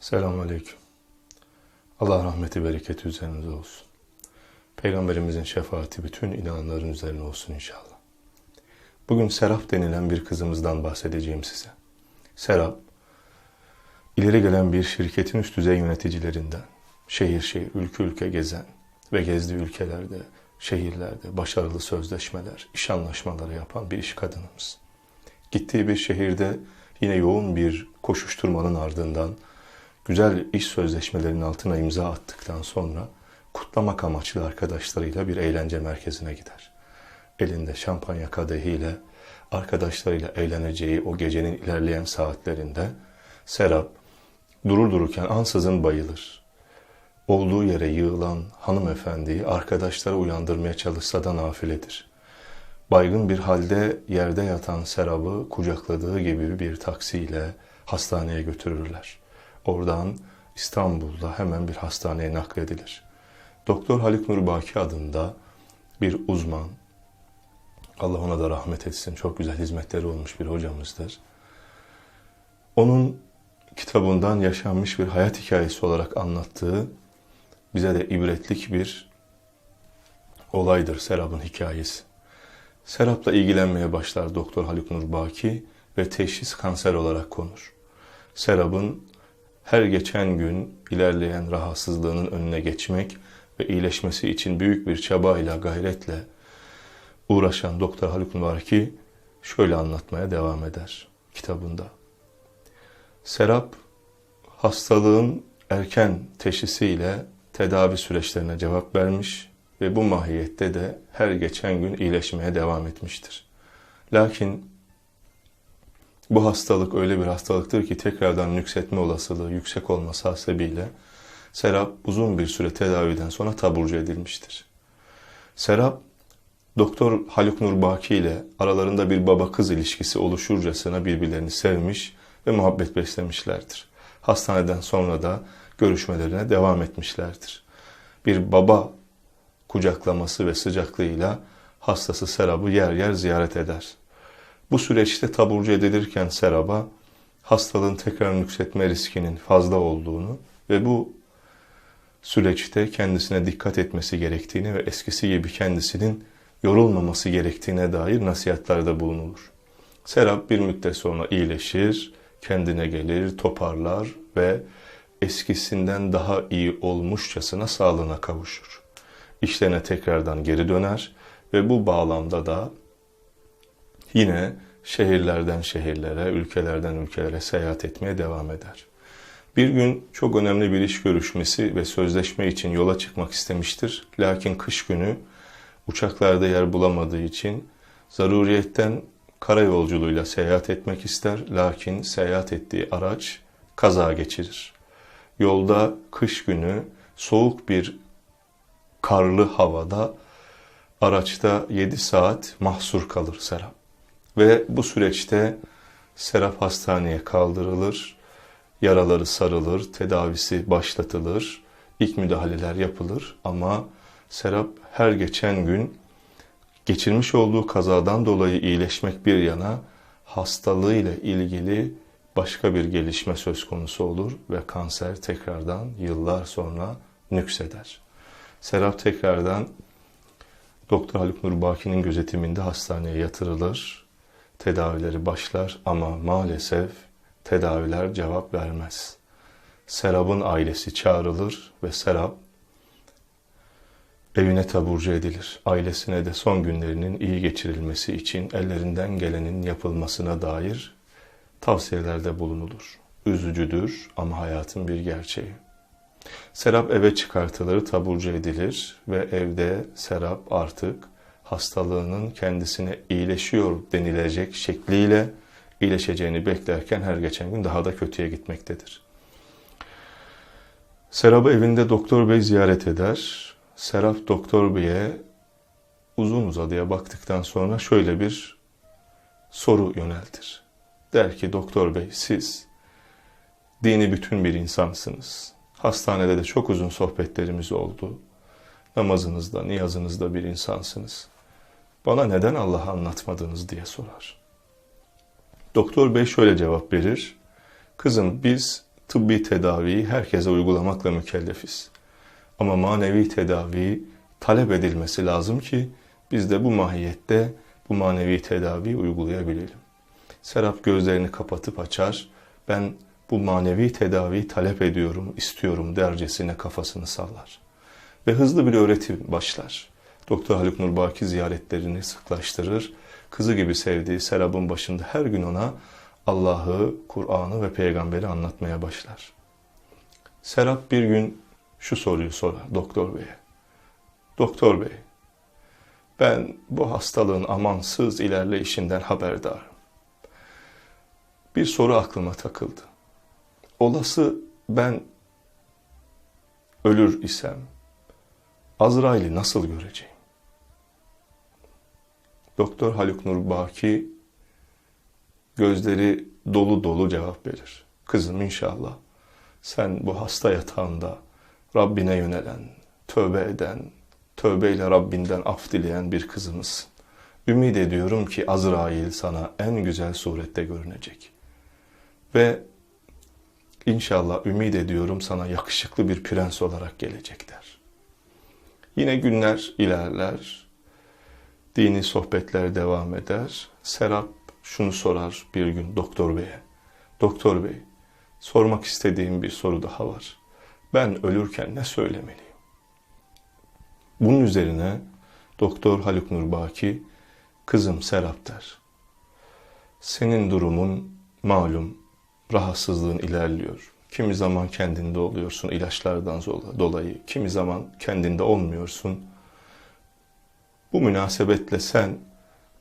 Selamun Aleyküm. Allah rahmeti bereketi üzerinize olsun. Peygamberimizin şefaati bütün inananların üzerine olsun inşallah. Bugün Serap denilen bir kızımızdan bahsedeceğim size. Serap, ileri gelen bir şirketin üst düzey yöneticilerinden, şehir şehir, ülke ülke gezen ve gezdiği ülkelerde, şehirlerde başarılı sözleşmeler, iş anlaşmaları yapan bir iş kadınımız. Gittiği bir şehirde yine yoğun bir koşuşturmanın ardından güzel iş sözleşmelerinin altına imza attıktan sonra kutlamak amaçlı arkadaşlarıyla bir eğlence merkezine gider. Elinde şampanya kadehiyle arkadaşlarıyla eğleneceği o gecenin ilerleyen saatlerinde Serap durur dururken ansızın bayılır. Olduğu yere yığılan hanımefendiyi arkadaşları uyandırmaya çalışsa da nafiledir. Baygın bir halde yerde yatan Serap'ı kucakladığı gibi bir taksiyle hastaneye götürürler. Oradan İstanbul'da hemen bir hastaneye nakledilir. Doktor Haluk Nurbaki adında bir uzman, Allah ona da rahmet etsin, çok güzel hizmetleri olmuş bir hocamızdır. Onun kitabından yaşanmış bir hayat hikayesi olarak anlattığı bize de ibretlik bir olaydır Serap'ın hikayesi. Serap'la ilgilenmeye başlar Doktor Haluk Nurbaki ve teşhis kanser olarak konur. Serap'ın her geçen gün ilerleyen rahatsızlığının önüne geçmek ve iyileşmesi için büyük bir çabayla, gayretle uğraşan Doktor Haluk Nurbaki şöyle anlatmaya devam eder kitabında. Serap hastalığın erken teşhisiyle tedavi süreçlerine cevap vermiş ve bu mahiyette de her geçen gün iyileşmeye devam etmiştir. Lakin bu hastalık öyle bir hastalıktır ki tekrardan nüksetme olasılığı yüksek olması hasebiyle Serap uzun bir süre tedaviden sonra taburcu edilmiştir. Serap, Doktor Haluk Nurbaki ile aralarında bir baba kız ilişkisi oluşurcasına birbirlerini sevmiş ve muhabbet beslemişlerdir. Hastaneden sonra da görüşmelerine devam etmişlerdir. Bir baba kucaklaması ve sıcaklığıyla hastası Serap'ı yer yer ziyaret eder. Bu süreçte taburcu edilirken Serap'a hastalığın tekrar nüksetme riskinin fazla olduğunu ve bu süreçte kendisine dikkat etmesi gerektiğini ve eskisi gibi kendisinin yorulmaması gerektiğine dair nasihatlerde bulunulur. Serap bir müddet sonra iyileşir, kendine gelir, toparlar ve eskisinden daha iyi olmuşçasına sağlığına kavuşur. İşlerine tekrardan geri döner ve bu bağlamda da yine şehirlerden şehirlere, ülkelerden ülkelere seyahat etmeye devam eder. Bir gün çok önemli bir iş görüşmesi ve sözleşme için yola çıkmak istemiştir. Lakin kış günü uçaklarda yer bulamadığı için zaruriyetten karayolculuğuyla seyahat etmek ister. Lakin seyahat ettiği araç kaza geçirir. Yolda kış günü soğuk bir karlı havada araçta 7 saat mahsur kalır Serap. Ve bu süreçte Serap hastaneye kaldırılır, yaraları sarılır, tedavisi başlatılır, ilk müdahaleler yapılır ama Serap her geçen gün geçirmiş olduğu kazadan dolayı iyileşmek bir yana hastalığıyla ilgili başka bir gelişme söz konusu olur ve kanser tekrardan yıllar sonra nükseder. Serap tekrardan Doktor Haluk Nurbaki'nin gözetiminde hastaneye yatırılır. Tedavileri başlar ama maalesef tedaviler cevap vermez. Serap'ın ailesi çağrılır ve Serap evine taburcu edilir. Ailesine de son günlerinin iyi geçirilmesi için ellerinden gelenin yapılmasına dair tavsiyelerde bulunulur. Üzücüdür ama hayatın bir gerçeği. Serap eve çıkartılır, taburcu edilir ve evde Serap artık hastalığının kendisine iyileşiyor denilecek şekliyle iyileşeceğini beklerken her geçen gün daha da kötüye gitmektedir. Serap'ı evinde doktor bey ziyaret eder. Serap doktor beye uzun uzadıya baktıktan sonra şöyle bir soru yöneltir. Der ki doktor bey siz dini bütün bir insansınız. Hastanede de çok uzun sohbetlerimiz oldu. Namazınızda, niyazınızda bir insansınız. Bana neden Allah'ı anlatmadınız diye sorar. Doktor bey şöyle cevap verir. Kızım biz tıbbi tedaviyi herkese uygulamakla mükellefiz. Ama manevi tedavi talep edilmesi lazım ki biz de bu mahiyette bu manevi tedaviyi uygulayabilelim. Serap gözlerini kapatıp açar, ben bu manevi tedaviyi talep ediyorum, istiyorum dercesine kafasını sallar. Ve hızlı bir öğretim başlar. Doktor Haluk Nurbaki ziyaretlerini sıklaştırır. Kızı gibi sevdiği Serap'ın başında her gün ona Allah'ı, Kur'an'ı ve peygamberi anlatmaya başlar. Serap bir gün şu soruyu sorar doktor beye. Doktor bey, ben bu hastalığın amansız ilerleyişinden haberdarım. Bir soru aklıma takıldı. Olası ben ölür isem Azrail'i nasıl göreceğim? Doktor Haluk Nur Baki gözleri dolu dolu cevap verir. Kızım inşallah sen bu hasta yatağında Rabbine yönelen, tövbe eden, tövbeyle Rabbinden af dileyen bir kızımızsın. Ümid ediyorum ki Azrail sana en güzel surette görünecek. Ve inşallah ümid ediyorum sana yakışıklı bir prens olarak gelecekler. Yine günler ilerler, dini sohbetler devam eder. Serap şunu sorar bir gün doktor beye. Doktor bey, sormak istediğim bir soru daha var. Ben ölürken ne söylemeliyim? Bunun üzerine Doktor Haluk Nurbaki, kızım Serap der. Senin durumun malum, rahatsızlığın ilerliyor. Kimi zaman kendinde oluyorsun ilaçlardan dolayı, kimi zaman kendinde olmuyorsun. Bu münasebetle sen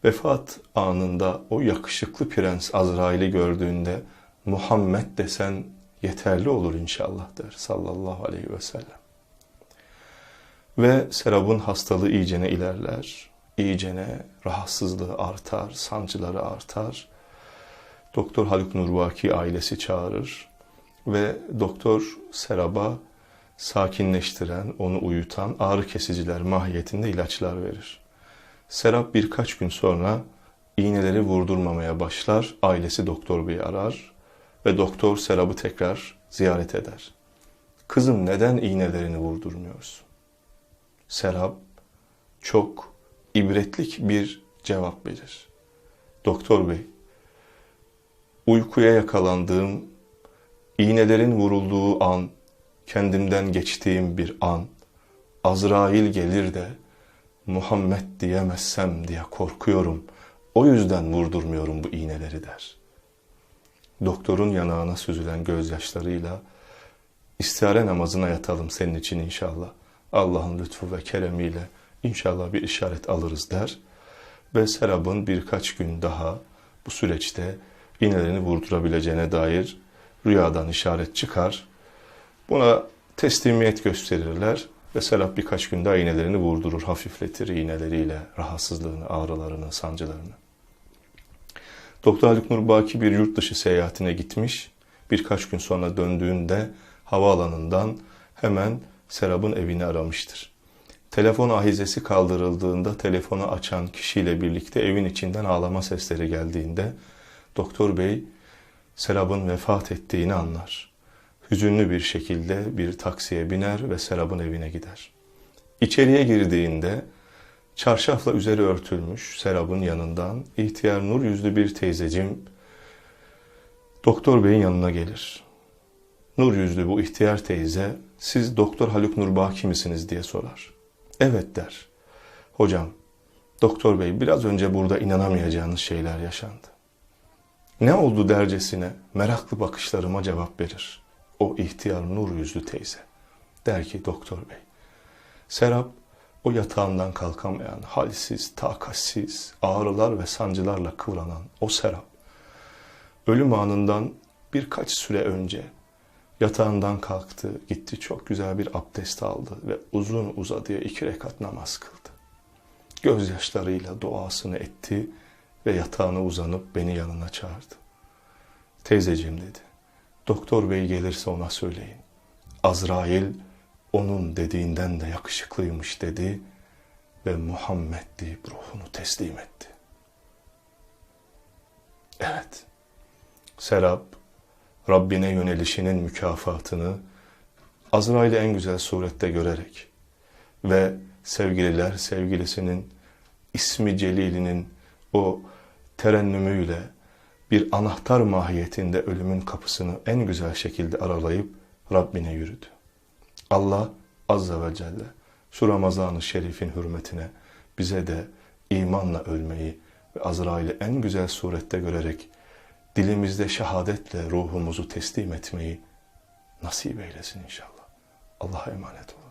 vefat anında o yakışıklı prens Azrail'i gördüğünde Muhammed desen yeterli olur inşallah der sallallahu aleyhi ve sellem. Ve Serap'ın hastalığı iyicene ilerler, iyicene rahatsızlığı artar, sancıları artar. Doktor Haluk Nurvaki ailesi çağırır ve doktor Serap'a sakinleştiren, onu uyutan ağrı kesiciler mahiyetinde ilaçlar verir. Serap birkaç gün sonra iğneleri vurdurmamaya başlar. Ailesi doktor beyi arar ve doktor Serap'ı tekrar ziyaret eder. Kızım neden iğnelerini vurdurmuyorsun? Serap çok ibretlik bir cevap verir. Doktor bey, uykuya yakalandığım, iğnelerin vurulduğu an, kendimden geçtiğim bir an, Azrail gelir de Muhammed diyemezsem diye korkuyorum. O yüzden vurdurmuyorum bu iğneleri der. Doktorun yanağına süzülen gözyaşlarıyla istihare namazına yatalım senin için inşallah. Allah'ın lütfu ve keremiyle inşallah bir işaret alırız der. Ve Serap'ın birkaç gün daha bu süreçte iğnelerini vurdurabileceğine dair rüyadan işaret çıkar. Buna teslimiyet gösterirler ve Serap birkaç gün daha iğnelerini vurdurur, hafifletir iğneleriyle rahatsızlığını, ağrılarını, sancılarını. Doktor Haluk Nurbaki bir yurt dışı seyahatine gitmiş. Birkaç gün sonra döndüğünde havaalanından hemen Serap'ın evini aramıştır. Telefon ahizesi kaldırıldığında telefonu açan kişiyle birlikte evin içinden ağlama sesleri geldiğinde doktor bey Serap'ın vefat ettiğini anlar. Hüzünlü bir şekilde bir taksiye biner ve Serap'ın evine gider. İçeriye girdiğinde çarşafla üzeri örtülmüş Serap'ın yanından ihtiyar nur yüzlü bir teyzecim doktor beyin yanına gelir. Nur yüzlü bu ihtiyar teyze siz doktor Haluk Nurbaki misiniz diye sorar. Evet der. Hocam doktor bey biraz önce burada inanamayacağınız şeyler yaşandı. Ne oldu dercesine meraklı bakışlarıma cevap verir. O ihtiyar nur yüzlü teyze. Der ki doktor bey. Serap o yatağından kalkamayan, halsiz, takatsiz, ağrılar ve sancılarla kıvranan o Serap. Ölüm anından birkaç süre önce Yatağından kalktı, gitti çok güzel bir abdest aldı ve uzun uzadıya iki rekat namaz kıldı. Gözyaşlarıyla duasını etti ve yatağına uzanıp beni yanına çağırdı. Teyzeciğim dedi, doktor bey gelirse ona söyleyin. Azrail onun dediğinden de yakışıklıymış dedi ve Muhammed deyip ruhunu teslim etti. Evet, Serap Rabbine yönelişinin mükafatını Azrail'i en güzel surette görerek ve sevgililer sevgilisinin ismi celilinin o terennümüyle bir anahtar mahiyetinde ölümün kapısını en güzel şekilde aralayıp Rabbine yürüdü. Allah Azze ve Celle şu Ramazan-ı Şerif'in hürmetine bize de imanla ölmeyi ve Azrail'i en güzel surette görerek dilimizde şehadetle ruhumuzu teslim etmeyi nasip eylesin inşallah. Allah'a emanet olun.